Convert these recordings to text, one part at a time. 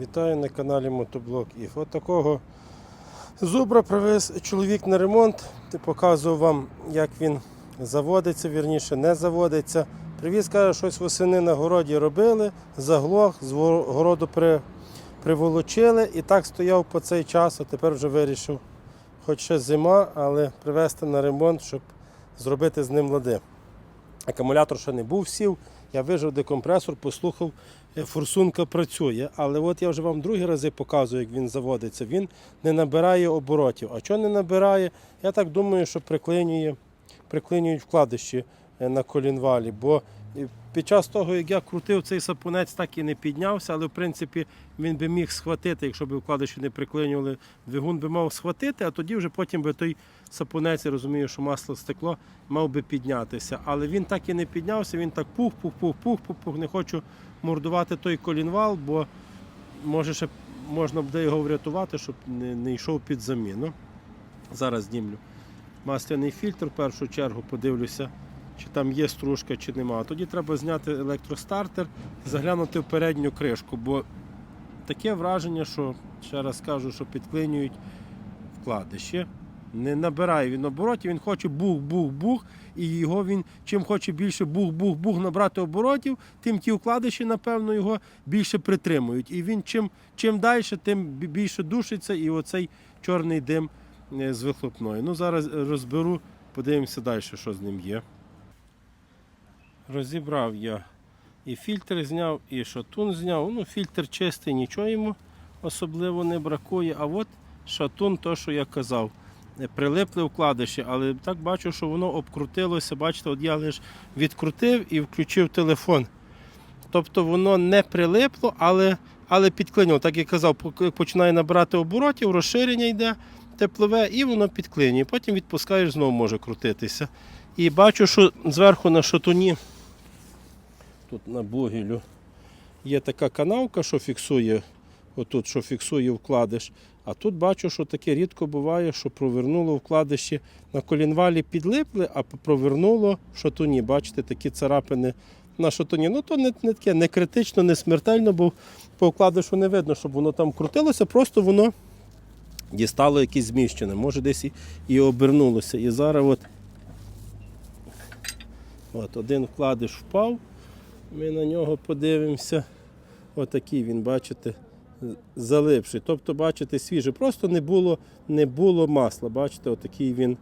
Вітаю на каналі Мотоблок Іф. От такого зубра привез чоловік на ремонт. Показував вам, як він заводиться, вірніше не заводиться. Привіз, каже, щось восени на городі робили, заглох, з го- городу при, приволочили і так стояв по цей час, а тепер вже вирішив, хоч ще зима, але привезти на ремонт, щоб зробити з ним лади. Акумулятор ще не був сів. Я вижив декомпресор, послухав, форсунка працює. Але от я вже вам другі рази показую, як він заводиться. Він не набирає оборотів. А що не набирає? Я так думаю, що приклинює, приклинюють вкладиші е, на колінвалі. Бо е, під час того, як я крутив, цей сапунець так і не піднявся, але в принципі він би міг схватити, якщо б вкладиші не приклинювали, двигун би мав схватити, а тоді вже потім би той сапунець, я розумію, що масло стекло, мав би піднятися. Але він так і не піднявся, він так пух, пух, пух, пух, пух, пух. Не хочу мордувати той колінвал, бо може ще можна буде його врятувати, щоб не, не йшов під заміну. Зараз знімлю масляний фільтр в першу чергу, подивлюся, чи там є стружка, чи нема. Тоді треба зняти електростартер і заглянути в передню кришку, бо таке враження, що ще раз кажу, що підклинюють вкладиші. Не набирає він оборотів, він хоче бух-бух-бух, і його він чим хоче більше бух-бух-бух набрати оборотів, тим ті вкладиші, напевно, його більше притримують. І він чим, чим далі, тим більше душиться, і оцей чорний дим е, з вихлопною. Ну, зараз розберу, подивимося далі, що з ним є. Розібрав я і фільтр зняв, і шатун зняв. Ну, фільтр чистий, нічого йому особливо не бракує. А от шатун, то, що я казав, е, прилипли вкладиші, але так бачу, що воно обкрутилося. Бачите, от я лише відкрутив і включив телефон. Тобто воно не прилипло, але, але підклинило. Так як казав, починає набирати оборотів, розширення йде теплове, і воно підклинює. Потім відпускаєш, знову може крутитися. І бачу, що зверху на шатуні, тут на бугілю, є така канавка, що фіксує, отут, що фіксує вкладиш. А тут бачу, що таке рідко буває, що провернуло вкладиші на колінвалі підлипли, а провернуло в шатуні. Бачите, такі царапини на шатуні. Ну то не, не таке, не критично, не смертельно, бо по вкладишу не видно, щоб воно там крутилося, просто воно дістало якесь зміщене. Може десь і, і обернулося. І зараз от, от один вкладиш впав, ми на нього подивимося. Отакий він, бачите, залипший. Тобто, бачите, свіжий. Просто не було, не було масла. Бачите, отакий він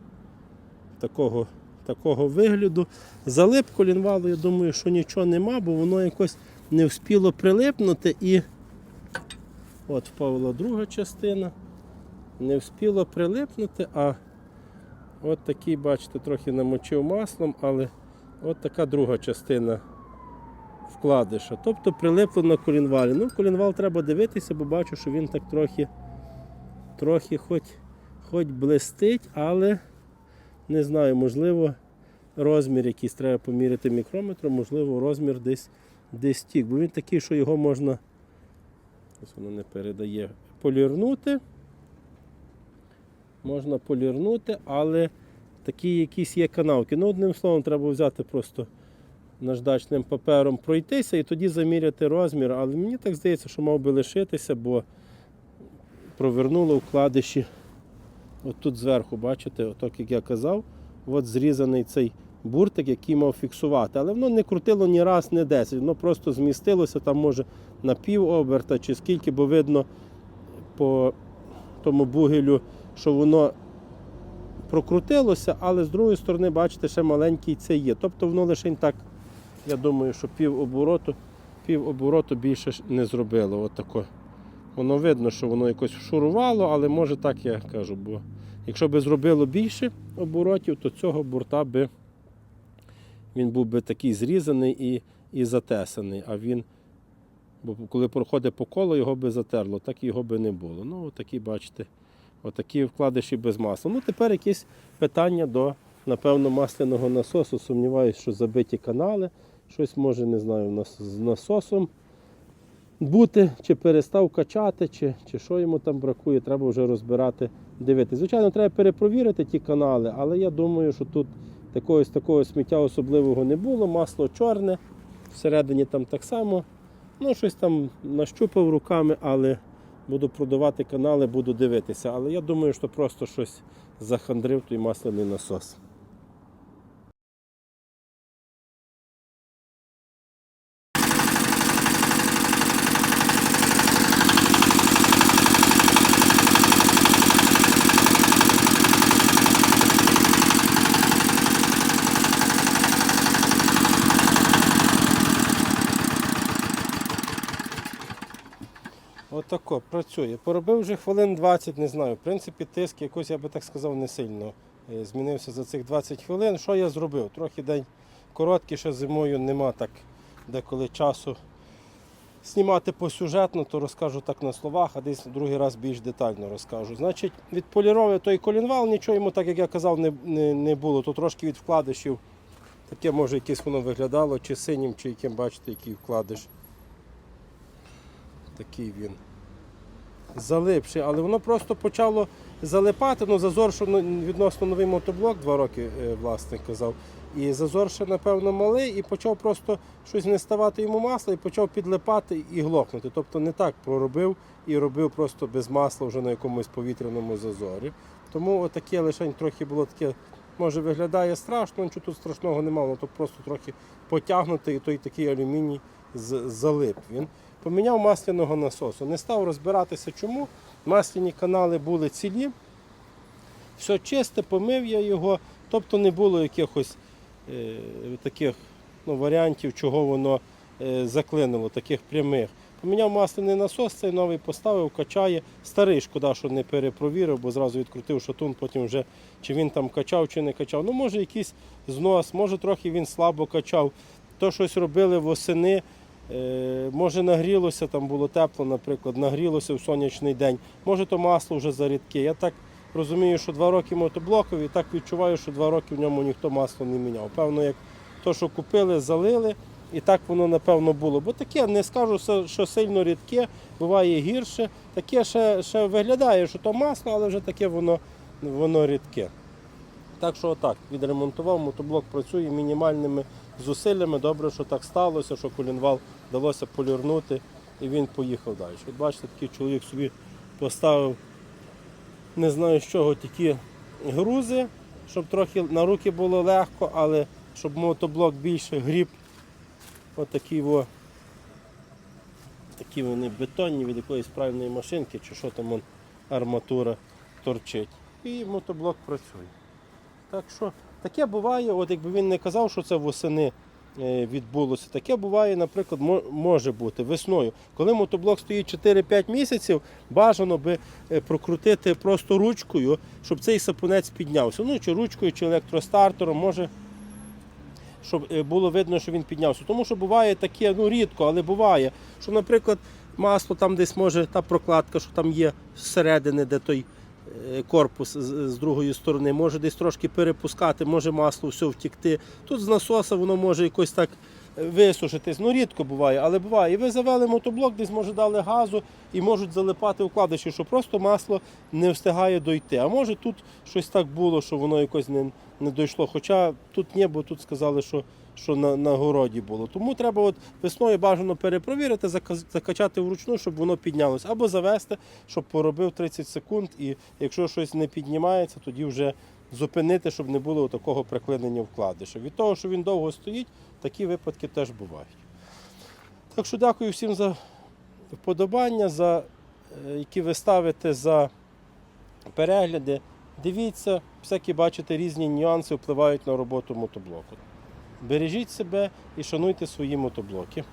такого, такого вигляду. Залип колінвалу, я думаю, що нічого нема, бо воно якось не вспіло прилипнути і от впала друга частина. Не вспіло прилипнути, а от такий, бачите, трохи намочив маслом, але от така друга частина вкладиша. Тобто прилипло на колінвалі. Ну, колінвал треба дивитися, бо бачу, що він так трохи, трохи хоч, хоч блистить, але не знаю, можливо, розмір якийсь треба поміряти мікрометром, можливо, розмір десь, десь тік. Бо він такий, що його можна, ось воно не передає, полірнути. Можна полірнути, але такі якісь є канавки. Ну, одним словом, треба взяти просто наждачним папером пройтися і тоді заміряти розмір. Але мені так здається, що мав би лишитися, бо провернуло вкладиші. От тут зверху, бачите, отак, як я казав, от зрізаний цей буртик, який мав фіксувати. Але воно не крутило ні раз, ні десять. Воно просто змістилося там, може, на пів оберта чи скільки, бо видно по тому бугелю, що воно прокрутилося, але з другої сторони, бачите, ще маленький це є. Тобто воно лише так, я думаю, що пів обороту, пів обороту більше не зробило. Отако. Воно видно, що воно якось шурувало, але може так я кажу, бо якщо би зробило більше оборотів, то цього бурта би він був би такий зрізаний і, і затесаний. А він, бо коли проходить по колу, його би затерло, так його би не було. Ну, отакі, бачите, отакі вкладиші без масла. Ну, тепер якісь питання до, напевно, масляного насосу. Сумніваюся, що забиті канали. Щось може, не знаю, з насосом бути, чи перестав качати, чи, чи що йому там бракує, треба вже розбирати, дивитися. Звичайно, треба перепровірити ті канали, але я думаю, що тут такого, такого сміття особливого не було. Масло чорне, всередині там так само Ну, щось там нащупав руками, але буду продавати канали, буду дивитися. Але я думаю, що просто щось захандрив той масляний насос. Отако, працює. Поробив вже хвилин 20, не знаю. В принципі, тиск якось, я би так сказав, не сильно е, змінився за цих 20 хвилин. Що я зробив? Трохи день короткий, ще зимою нема так деколи часу знімати посюжетно, то розкажу так на словах, а десь другий раз більш детально розкажу. Значить, відполіровував той колінвал, нічого йому, так як я казав, не, не, не було. То трошки від вкладишів. Таке може якесь воно виглядало, чи синім, чи яким бачите, який вкладиш. Такий він. Залипший, але воно просто почало залипати. Ну, зазор, що ну, відносно новий мотоблок, два роки е, власник казав. І зазор ще, напевно, малий, і почав просто щось не ставати йому масла, і почав підлипати і глохнути. Тобто не так проробив і робив просто без масла вже на якомусь повітряному зазорі. Тому отаке лише трохи було таке, може виглядає страшно, нічого тут страшного немає, воно то просто трохи потягнути, і той такий алюміній залип він. Поміняв масляного насосу. Не став розбиратися чому. Масляні канали були цілі. Все чисте, помив я його, тобто не було якихось е, таких ну, варіантів, чого воно е, заклинило, таких прямих. Поміняв масляний насос, цей новий поставив, качає. Старий, шкода, що не перепровірив, бо зразу відкрутив шатун, потім вже чи він там качав, чи не качав. Ну, може, якийсь знос, може трохи він слабо качав. То щось робили восени. Е, Може нагрілося, там було тепло, наприклад, нагрілося в сонячний день. Може то масло вже зарідке. Я так розумію, що два роки мотоблокові, і так відчуваю, що два роки в ньому ніхто масло не міняв. Певно, як то, що купили, залили, і так воно напевно було. Бо таке, не скажу, що- сильно рідке, буває гірше. Таке ще, ще виглядає, що то масло, але вже таке воно, воно рідке. Так що отак, відремонтував, мотоблок працює мінімальними зусиллями. Добре, що так сталося, що колінвал вдалося полірнути і він поїхав далі. От бачите, такий чоловік собі поставив, не знаю з чого, такі грузи, щоб трохи на руки було легко, але щоб мотоблок більше гріб. Отакі во, такі вони бетонні від якоїсь правильної машинки, чи що там он, арматура торчить. І мотоблок працює. Так що таке буває, от якби він не казав, що це восени е, відбулося, таке буває, наприклад, може бути весною. Коли мотоблок стоїть 4-5 місяців, бажано би е, прокрутити просто ручкою, щоб цей сапунець піднявся. Ну, чи ручкою, чи електростартером, може, щоб е, було видно, що він піднявся. Тому що буває таке, ну рідко, але буває, що, наприклад, масло там десь може та прокладка, що там є зсередини, де той корпус з- другої сторони, може десь трошки перепускати, може масло все втікти. Тут з насоса воно може якось так е, висушитись. Ну рідко буває, але буває. І ви завели мотоблок, десь може дали газу і можуть залипати вкладиші, що просто масло не встигає дойти. А може тут щось так було, що воно якось не, не дійшло. Хоча тут ні, бо тут сказали, що, що на, на городі було. Тому треба от весною бажано перепровірити, закачати вручну, щоб воно піднялося. Або завести, щоб поробив 30 секунд, і якщо щось не піднімається, тоді вже зупинити, щоб не було такого приклинення вкладиша. Від того, що він довго стоїть, такі випадки теж бувають. Так що дякую всім за вподобання, за е, які ви ставите за перегляди. Дивіться, всякі бачите різні нюанси впливають на роботу мотоблоку. Бережіть себе і шануйте свої мотоблоки.